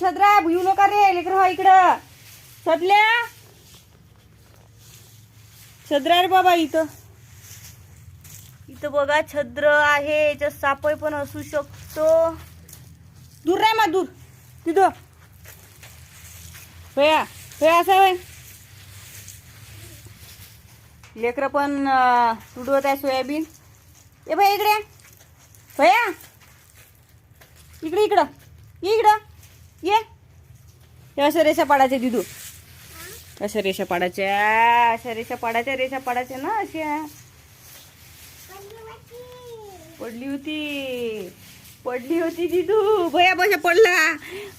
छद्रा येऊ नका रे लेकर हा इकडं. छदल्या. छद्रा रे बाबा इथं. इथं बघा छद्र आहे याच्यात सापय पण असू शकतो. दूर राय मा दूर. तिथं. भया भया असं वय लेकरं पण तुडवत आहे सोयाबीन. ए भाई इकडे. भया. इकडे इकडं. इकडं. ये. हे अशा रेषा पाडायच्या दिदू. अशा रेषा पाडायच्या अशा रेषा पाडायच्या रेषा पाडायच्या ना अशा. पडली होती. पडली होती दिदू. भया बशा पडला.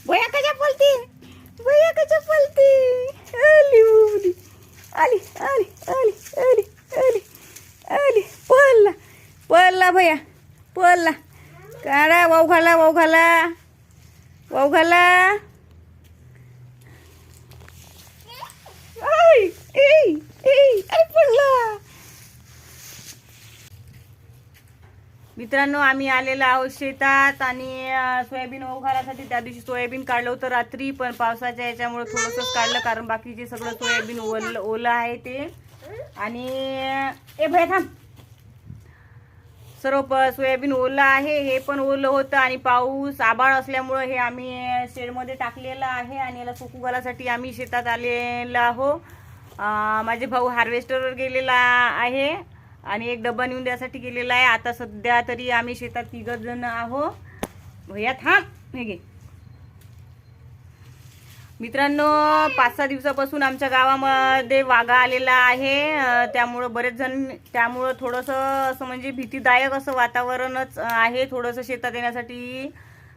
भया कशा पलती भया कशा पलती आली आली आली आली आली आली आली. पळला पळला भया पळला काढा वाऊ घाला वाऊ घाला. वाऊ घाला मित्रांनो आम्ही आलेलो आहोत शेतात आणि सोयाबीन घालासाठी त्या दिवशी सोयाबीन काढलं होतं रात्री पण पावसाच्या याच्यामुळे थोडंसं काढलं कारण बाकीचे सगळं सोयाबीन ओल ओलं आहे ते. आणि ए भय थांब. सर्व प सोयाबीन ओलं आहे हे पण ओलं होतं आणि पाऊस आबाळ असल्यामुळं हे आम्ही शेडमध्ये टाकलेलं आहे आणि याला सुकू घालासाठी आम्ही शेतात आलेलो आहो. माझे भाऊ हार्वेस्टरवर गेलेला आहे आणि एक डब्बा नेऊन द्यासाठी गेलेला आहे. आता सध्या तरी आम्ही शेतात तिघ जण आहो. भैया थांब हे घे. मित्रांनो पाच सहा दिवसापासून आमच्या गावामध्ये वाघा आलेला आहे. त्यामुळं बरेच जण त्यामुळं थोडंसं असं म्हणजे भीतीदायक असं वातावरणच आहे. थोडंसं शेतात येण्यासाठी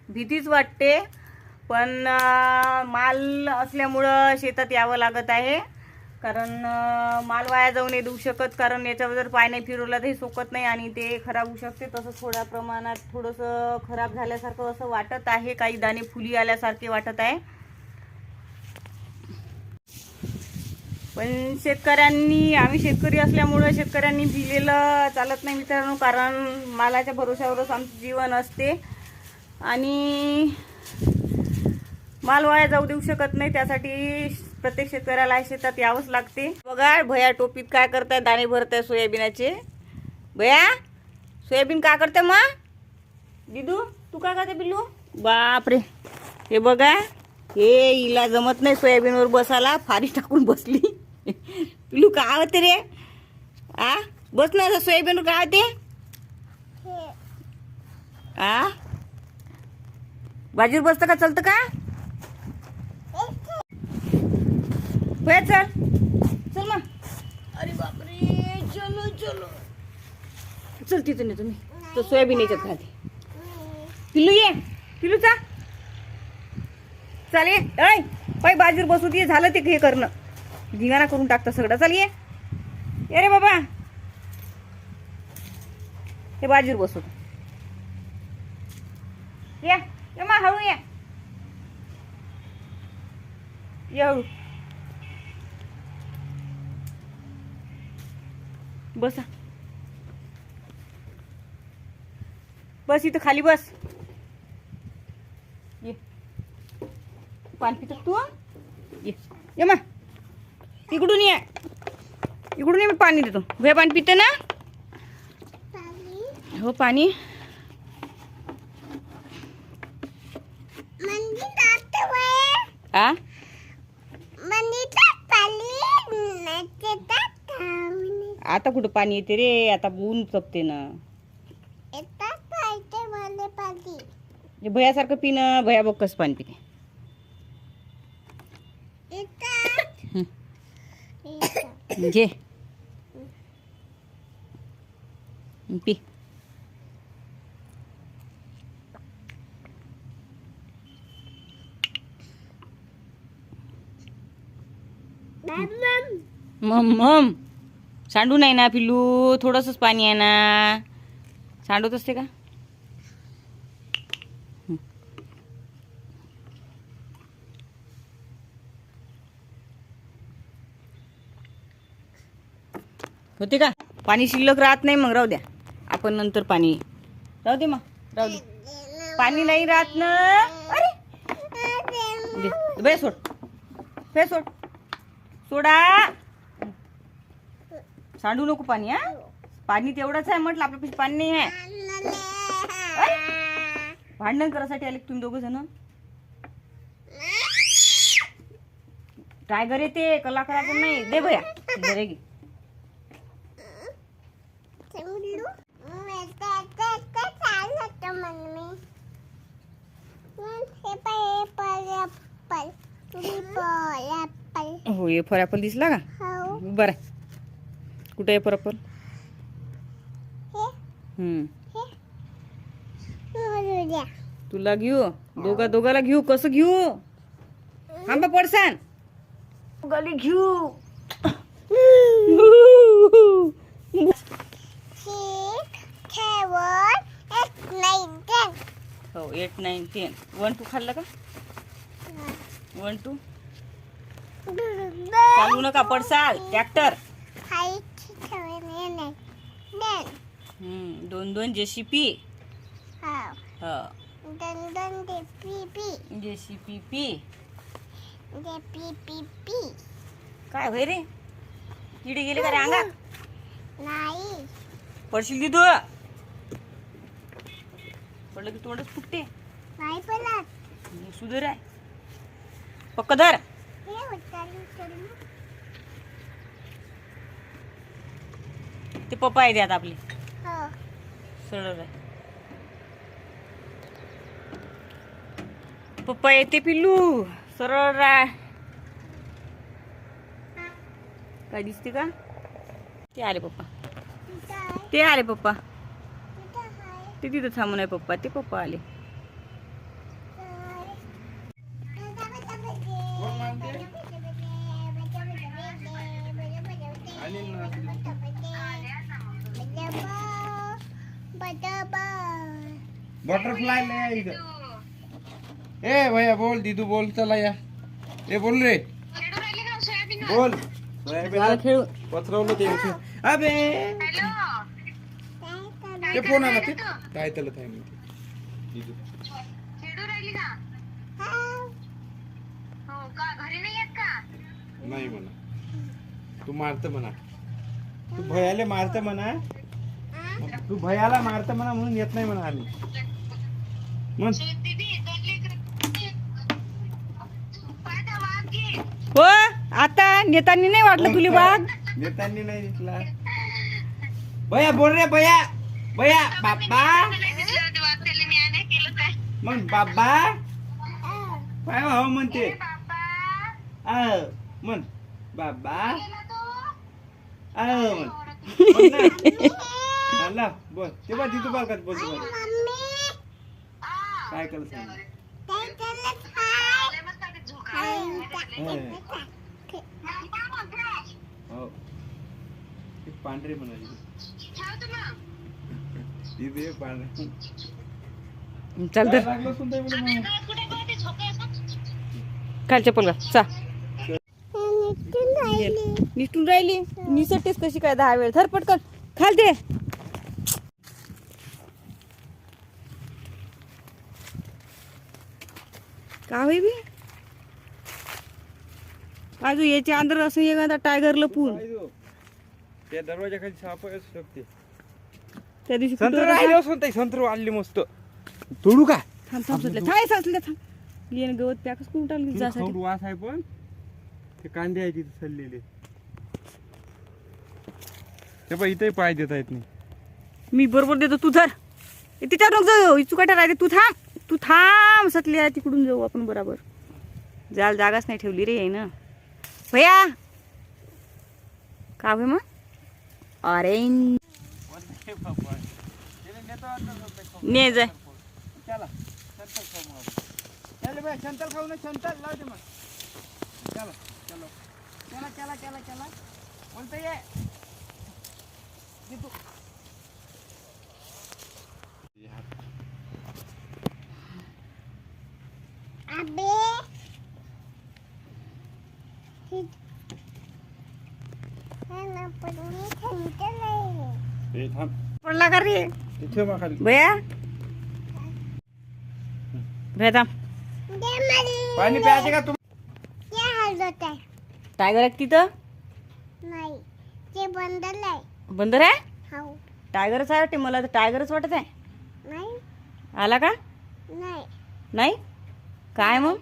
भीतीच वाटते. पण माल असल्यामुळं शेतात यावं लागत आहे. कारण माल वाया जाऊ नाही देऊ शकत. कारण याच्यावर जर पाय नाही फिरवला तर हे सोकत नाही आणि ते खराब होऊ शकते. तसं थोड्या प्रमाणात थोडंसं खराब झाल्यासारखं असं वाटत आहे. काही दाणे फुली आल्यासारखे वाटत आहे. पण शेतकऱ्यांनी आम्ही शेतकरी असल्यामुळं शेतकऱ्यांनी भिलेलं चालत नाही मित्रांनो कारण मालाच्या भरोश्यावरच आमचं जीवन असते. आणि माल वाया जाऊ देऊ शकत नाही त्यासाठी प्रत्येक शेतकऱ्याला शेतात यावंच लागते. बघा भया टोपीत काय करताय दाणे भरताय सोयाबीनाचे. भया सोयाबीन का करते मग? दिदू तू काय करते बिल्लू? बापरे हे बघा हे हिला जमत नाही सोयाबीनवर बसायला फारी टाकून बसली. पिलू काय होते रे? आ? बस ना सोयाबीनवर काय होते आ? बाजूवर बसतं का? चालतं का? चल. चल मग. अरे बापरे चलो चलो. चल तिथं नाही तुम्ही. तो सोयाबीन याच्यात घालते पिल्लू ये. पिल्लू चा चाल ये. ऐ पाय बाजूर बसू दे झालं ते हे करणं. धिंगाणा करून टाकतं सगळं. चाल ये. अरे बाबा. हे बाजूर बसवतो या ये मा हळू या. ये हळू. बसा. बस इथं खाली बस. ये. पाणी पितो तू? ये. ये मा इकडून ये इकडून ये मी पाणी देतो. भैया पाणी पिते ना? हो पाणी. आ? आता कुठं पाणी येते रे? आता ऊन तपते ना. भयासारखं पिणं भया बघ कसं पाणी पिते. घे. पी मम मम सांडू नाही ना पिल्लू. थोडंसंच पाणी आहे ना. सांडवत असते का? होते का? पाणी शिल्लक राहत नाही मग राहू द्या. आपण नंतर पाणी राहू दे मग राहू दे. पाणी नाही राहत ना. अरे. बे सोड. बे सोड. सोडा. सांडू नको पाणी हा. पाणी तेवढंच आहे म्हटलं आपल्या पाणी नाही आहे. भांडण करायसाठी आले तुम्ही दोघ जण? टायगर येते कलाकाराचं नाही. दे भया घरे घे हो ये फर ॲपल दिसला का? बरं कुठे आहे फर ॲपल तुला घेऊ. दोघा दोघाला घेऊ. कसं घेऊ? आंबा पडसान. गली घेऊ. हो eight nine ten one two खाल्लं का? वन टू चालू नका पडसाल. ट्रॅक्टर दोन दोन जेसीपी हो. जेसीपी पी काय होय रे? किडे गेले का रे अंगात? नाही. पडशील तिथू. पडलं की तोंडच फुटते. नाही पडत. सुधर आहे. पक्क धर. ते पप्पा आहे ते आता आपले. सरळ पप्पा येते पिल्लू. सरळ राय काय दिसते का? ते आले पप्पा. ते आले पप्पा. ते तिथं थांबून आहे पप्पा. ते पप्पा आले. बटरफ्लाय ले इधर ए भैया बोल दीदू बोल चला या. ए बोल रे. बोल. पथरवलं ते इथे. अबे. ते फोन आला ते? काय त्याला काय म्हणते दीदू. नाही म्हणा. तू मारत म्हणा. तू भयाले मारत म्हणा. तू भयाला मारत म्हणा म्हणून येत नाही म्हणा आम्ही. हो आता नेतानी नाही वाटलं तुला बाग नेतांनी नाही दिसला. भया बोल रे भया. भया बाबा मग बाबा? काय हो म्हणते. आ म्हण. बाबा? आ म्हण. बोल. ते बघ तिथं बोलतो बघ काय सांग हो. पांढरी म्हणाली. तिथे पांढरी. चल तर लागलं असून ते बोलू मग. खाल चप्पल का चा. निसटून राहिली. निसटतेस कशी काय दहा वेळ? धर पटकन खाल ते का बी? बाजू याच्या अंदर असं एखादा टायगर लपून काय तो? त्या दरवाजा खाली साप असू शकते त्या दिवशी संत्र कुठं राहिले असून ते संत्र वाढली मस्त. तोडू का? थांब थांब सुटल्या थांब. साचल्या थांब येण गवत पॅकच करून टाकली जासाठी? खाऊन वास आहे पण. ते कांदे आहे तिथे सडलेले. ते पण इथे पाय देता येत नाही. मी बरोबर देतो तू धर. ए, तिच्यावर नको जाऊ चुकाटा राहते तू थांब. तू थांब सतली आहे तिकडून जाऊ आपण बरोबर. जाल जागाच नाही ठेवली रे ना भया! का भे मग? ऑरेंज ने जाय. चला संतल खाऊ मग चल बे संतल खाऊ ना संतल लाव दे मग चला चलो चला चला चला चला बोलते ये दीपू. अबे ए, थांब पडला का रे? भैया. भैया थांब. पाणी प्यायचे का टायगर आहे तिथं? नाही ते बंदल आहे बंदर आहे? हो टायगरच आहे वाटते मला तर टायगरच वाटत आहे. नाही. आला का? नाही. नाही? काय मग?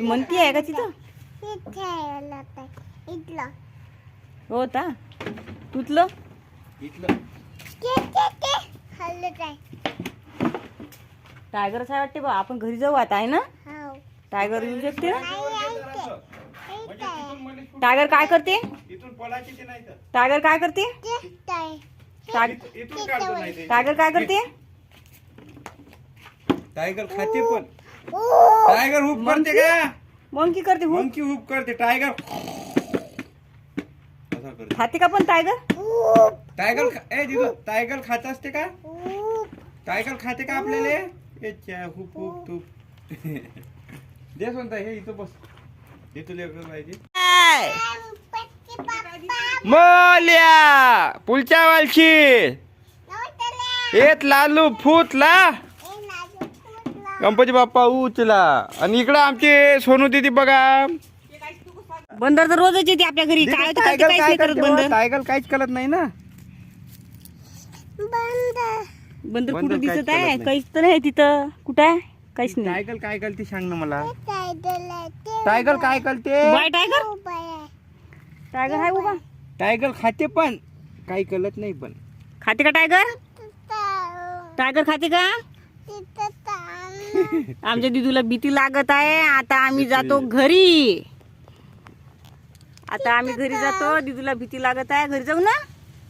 म्हणते ते. आहे का तिथं? हो ता. तुतलं टायगरच आहे वाटते बा. आपण घरी जाऊ आता आहे ना? हो टायगर येऊ शकते? आहे. टायगर काय करते? टायगर काय करते? ते. टायगर काय करते? टायगर खाते पण. ओ! टायगर हुप करते का? मंकी करते हो मंकी हुप करते. टायगर असा करते. खाते का पण टायगर? टायगर खा- ए दिदू टायगर खात असते का? ऊप टायगर खाते का आपल्याला? ए च्या, हुप हुप तूप. दे म्हणता हे इथं बस. हे तुला लेकरं पाहिजे. मोल्या पुलच्या वालशी नव्हतं येत लालू फुटला. गणपती बाप्पा उचला. आणि इकडं आमचे सोनू दिदी बघा. बंदर तर रोजच येते आपल्या घरी. काय होतं काहीच नाही करत बंदर. टायगर काहीच करत नाही ना. बंद बंदर बंदर कुठं काहीच दिसत आहे? करत नाही. काहीच तर नाही तिथं. कुठं आहे? काहीच नाही. टायगर काय करते सांग ना मला. टायगर काय करते? बाय टायगर टायगर आहे उभा. टायगर खाते पण काही करत नाही पण. खाते का टायगर तिथं टायगर खाते का? तिथं आमच्या दिदूला भीती लागत आहे. आता आम्ही जातो घरी. आता आम्ही घरी जातो. दिदूला भीती लागत आहे. घरी जाऊ ना?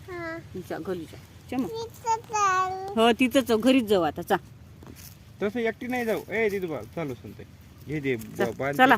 हा. घरी जा. तिथं हो तिथंच जाऊ. घरीच जाऊ आता. चा तसं एकटी नाही जाऊ. ए दिदू बा चालू सांगते हे दे. चला.